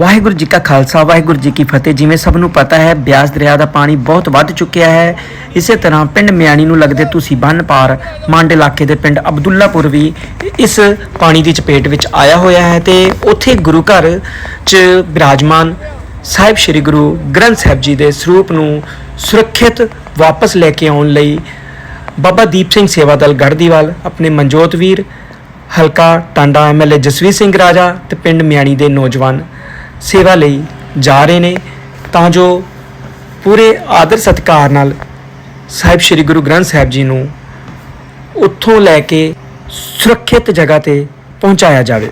ਵਾਹਿਗੁਰੂ ਜੀ ਕਾ ਖਾਲਸਾ, ਵਾਹਿਗੁਰੂ ਜੀ ਕੀ ਫਤਿਹ। ਜਿਵੇਂ ਸਭ ਨੂੰ ਪਤਾ ਹੈ, ਬਿਆਸ ਦਰਿਆ ਦਾ ਪਾਣੀ ਬਹੁਤ ਵੱਧ ਚੁੱਕਿਆ ਹੈ। ਇਸੇ ਤਰ੍ਹਾਂ ਪਿੰਡ ਮਿਆਣੀ ਨੂੰ ਲੱਗਦੇ ਤੁਸੀਂ ਬੰਨ ਪਾਰ, ਮੰਡ ਇਲਾਕੇ ਦੇ ਪਿੰਡ ਅਬਦੁੱਲਾਪੁਰ ਵੀ ਇਸ ਪਾਣੀ ਦੀ ਚਪੇਟ ਵਿੱਚ ਆਇਆ ਹੋਇਆ ਹੈ ਤੇ ਉੱਥੇ ਗੁਰੂ ਘਰ 'ਚ ਬਿਰਾਜਮਾਨ ਸਾਹਿਬ ਸ੍ਰੀ ਗੁਰੂ ਗ੍ਰੰਥ ਸਾਹਿਬ ਜੀ ਦੇ ਸਰੂਪ ਨੂੰ ਸੁਰੱਖਿਅਤ ਵਾਪਸ ਲੈ ਕੇ ਆਉਣ ਲਈ ਬਾਬਾ ਦੀਪ ਸਿੰਘ ਸੇਵਾ ਦਲ ਗੜਦੀਵਾਲ ਆਪਣੇ ਮਨਜੋਤ ਵੀਰ ਹਲਕਾ ਟਾਂਡਾ ਐਮਐਲਏ ਜਸਵੀਰ ਸਿੰਘ ਰਾਜਾ ਤੇ ਪਿੰਡ ਮਿਆਣੀ ਦੇ ਨੌਜਵਾਨ ਸੇਵਾ ਲਈ ਜਾ ਰਹੇ ਨੇ, ਤਾਂ ਜੋ ਪੂਰੇ ਆਦਰ ਸਤਿਕਾਰ ਨਾਲ ਸਾਹਿਬ ਸ੍ਰੀ ਗੁਰੂ ਗ੍ਰੰਥ ਸਾਹਿਬ ਜੀ ਨੂੰ ਉੱਥੋਂ ਲੈ ਕੇ ਸੁਰੱਖਿਅਤ ਜਗ੍ਹਾ ਤੇ ਪਹੁੰਚਾਇਆ ਜਾਵੇ।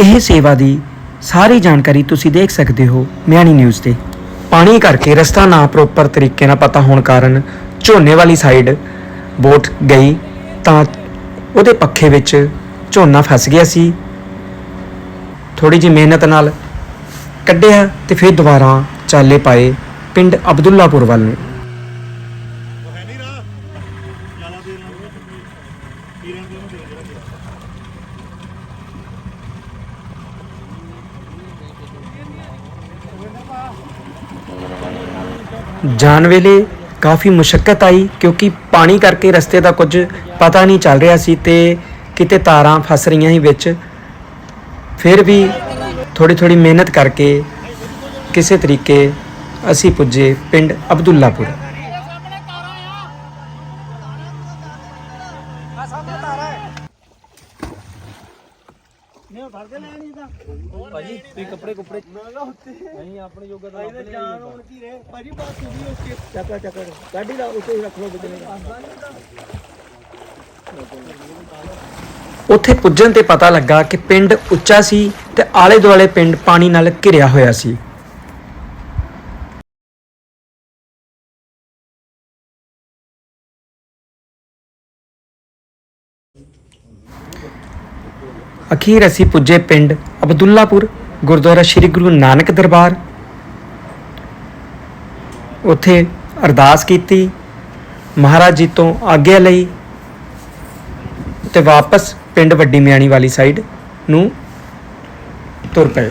ਇਹ ਸੇਵਾ ਦੀ ਸਾਰੀ ਜਾਣਕਾਰੀ ਤੁਸੀਂ ਦੇਖ ਸਕਦੇ ਹੋ ਮਿਆਣੀ ਨਿਊਜ਼ ਤੇ। ਪਾਣੀ ਕਰਕੇ ਰਸਤਾ ਨਾ ਪ੍ਰੋਪਰ ਤਰੀਕੇ ਨਾਲ ਪਤਾ ਹੋਣ ਕਾਰਨ ਝੋਨੇ ਵਾਲੀ ਸਾਈਡ ਬੋਟ ਗਈ ਤਾਂ ਉਹਦੇ ਪੱਖੇ ਵਿੱਚ ਝੋਨਾ ਫਸ ਗਿਆ ਸੀ। ਥੋੜੀ ਜਿਹੀ ਮਿਹਨਤ ਨਾਲ ਕੱਢਿਆ ਤੇ ਫਿਰ ਦੁਬਾਰਾ ਚਾਲੇ ਪਾਏ ਪਿੰਡ ਅਬਦੁੱਲਾਪੁਰ ਵੱਲ ਨੂੰ। ਜਾਣ ਵੇਲੇ ਕਾਫੀ ਮੁਸ਼ਕਲ ਆਈ ਕਿਉਂਕਿ ਪਾਣੀ ਕਰਕੇ ਰਸਤੇ ਦਾ ਕੁਝ ਪਤਾ ਨਹੀਂ ਚੱਲ ਰਿਹਾ ਸੀ ਤੇ ਕਿਤੇ ਤਾਰਾਂ ਫਸ ਰਹੀਆਂ ਸੀ ਵਿੱਚ। ਫਿਰ ਵੀ ਥੋੜੀ ਥੋੜੀ ਮਿਹਨਤ ਕਰਕੇ ਕਿਸੇ ਤਰੀਕੇ ਅਸੀਂ ਪੁੱਜੇ ਪਿੰਡ ਅਬਦੁੱਲਾਪੁਰ। ਭਾਜੀ ਤੁਸੀਂ ਕੱਪੜੇ ਕੁਪੜੇ ਨਹੀਂ ਆਪਣੇ ਯੋਗਾ ਦਾ ਆਪਣੇ ਜਾਨ ਹੋਣ ਕੀ ਰਹੇ? ਭਾਜੀ ਬਾਤ ਸੁਣੀ ਉਸ ਚੱਕਰ ਚੱਕਰ। ਗਾਡੀ ਦਾ ਉੱਤੇ ਹੀ ਰੱਖ ਲਓ ਬਿਜਲੀ ਉੱਥੇ ਪੁੱਜਣ ਤੇ ਪਤਾ ਲੱਗਾ ਕਿ ਪਿੰਡ ਉੱਚਾ ਸੀ ਤੇ ਆਲੇ ਦੁਆਲੇ ਪਿੰਡ ਪਾਣੀ ਨਾਲ ਘਿਰਿਆ ਹੋਇਆ ਸੀ। ਅਖੀਰ ਅਸੀਂ ਪੁੱਜੇ ਪਿੰਡ ਅਬਦੁੱਲਾਪੁਰ, ਗੁਰਦੁਆਰਾ ਸ੍ਰੀ ਗੁਰੂ ਨਾਨਕ ਦਰਬਾਰ। ਉੱਥੇ ਅਰਦਾਸ ਕੀਤੀ, ਮਹਾਰਾਜ ਜੀ ਤੋਂ ਆਗਿਆ ਲਈ ਤੇ ਵਾਪਸ ਪਿੰਡ ਵੱਡੀ ਮਿਆਣੀ ਵਾਲੀ ਸਾਈਡ ਨੂੰ ਤੁਰ ਪਏ।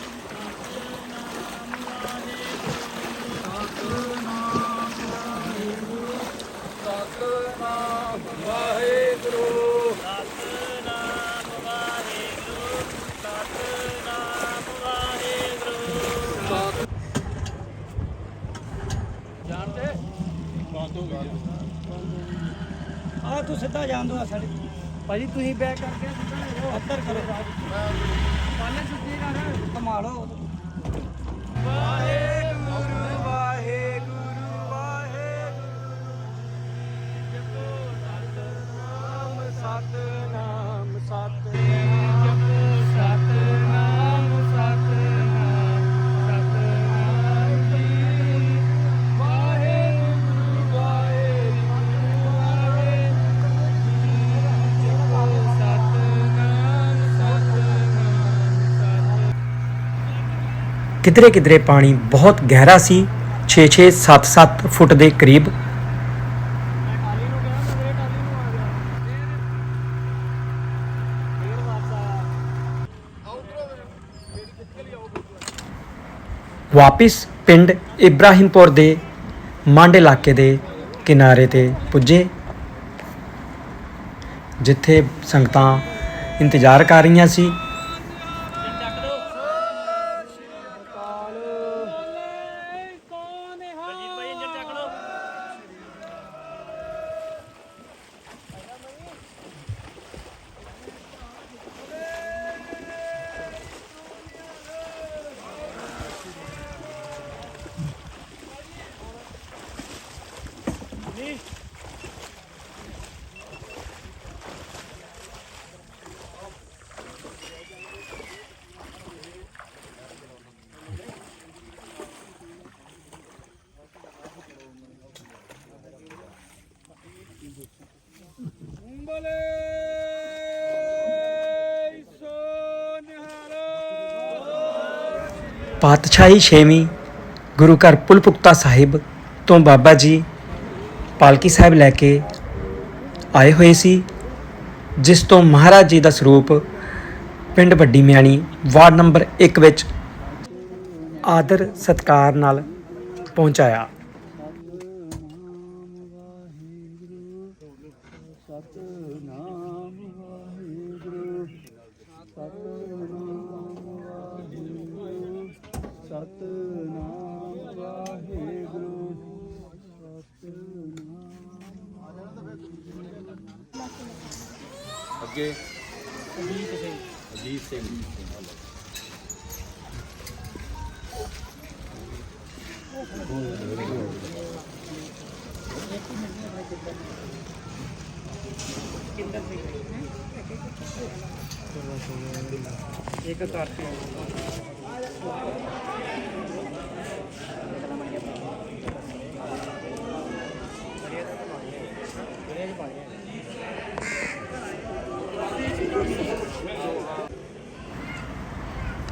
ਆ ਤੂੰ ਸਿੱਧਾ ਜਾਣ ਦੋ ਸਾਡੇ ਭਾਜੀ ਤੁਸੀਂ ਬੈਕ ਕਰਕੇ ਸਿੱਧਾ ਅੱਧਰ ਕਰੋ। ਪਾਲੇ ਸਿੱਧੀ ਕਰ ਕਮਾਲੋ ਕਿਧਰੇ ਕਿਧਰੇ ਪਾਣੀ ਬਹੁਤ ਗਹਿਰਾ ਸੀ 6-6 7-7 ਫੁੱਟ ਦੇ ਕਰੀਬ। ਵਾਪਿਸ ਪਿੰਡ ਇਬਰਾਹਿਮਪੁਰ ਦੇ ਮੰਡ ਇਲਾਕੇ ਦੇ ਕਿਨਾਰੇ ਤੇ ਪੁੱਜੇ, ਜਿੱਥੇ ਸੰਗਤਾਂ ਇੰਤਜ਼ਾਰ ਕਰ ਰਹੀਆਂ ਸੀ। ਪਾਤਸ਼ਾਹੀ ਛੇਵੀਂ ਗੁਰੂ ਘਰ ਪੁਲਪੁਕਤਾ ਸਾਹਿਬ ਤੋਂ ਬਾਬਾ ਜੀ ਪਾਲਕੀ ਸਾਹਿਬ ਲੈ ਕੇ ਆਏ ਹੋਏ ਸੀ, ਜਿਸ ਤੋਂ ਮਹਾਰਾਜ ਜੀ ਦਾ ਸਰੂਪ ਪਿੰਡ ਵੱਡੀ ਮਿਆਣੀ ਵਾਰਡ ਨੰਬਰ 1 ਵਿੱਚ ਆਦਰ ਸਤਕਾਰ ਨਾਲ ਪਹੁੰਚਾਇਆ। ਸਤਨਾਮ ਵਾਹਿਗੁਰੂ ਅੱਗੇ? ਅਜੀਤ ਸਿੰਘ।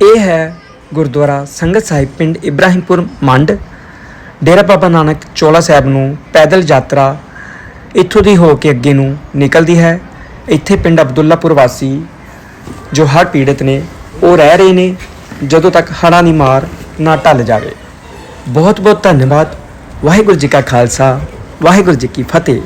ਇਹ ਹੈ ਗੁਰਦੁਆਰਾ ਸੰਗਤ ਸਾਹਿਬ ਪਿੰਡ ਇਬਰਾਹਿਮਪੁਰ ਮੰਡ। ਡੇਰਾ ਬਾਬਾ ਨਾਨਕ ਚੋਲਾ ਸਾਹਿਬ ਨੂੰ ਪੈਦਲ ਯਾਤਰਾ ਇੱਥੋਂ ਦੀ ਹੋ ਕੇ ਅੱਗੇ ਨੂੰ ਨਿਕਲਦੀ ਹੈ। ਇੱਥੇ ਪਿੰਡ ਅਬਦੁੱਲਾਪੁਰ ਵਾਸੀ ਜੋ ਹੜ੍ਹ ਪੀੜਤ ਨੇ, ਉਹ ਰਹਿ ਰਹੇ ਨੇ। ਜਦੋਂ ਤੱਕ ਹੜ੍ਹਾਂ ਦੀ ਮਾਰ ਨਾ ਟਲ ਜਾਵੇ। ਬਹੁਤ ਬਹੁਤ ਧੰਨਵਾਦ। ਵਾਹਿਗੁਰੂ ਜੀ ਕਾ ਖਾਲਸਾ, ਵਾਹਿਗੁਰੂ ਜੀ ਕੀ ਫਤਿਹ।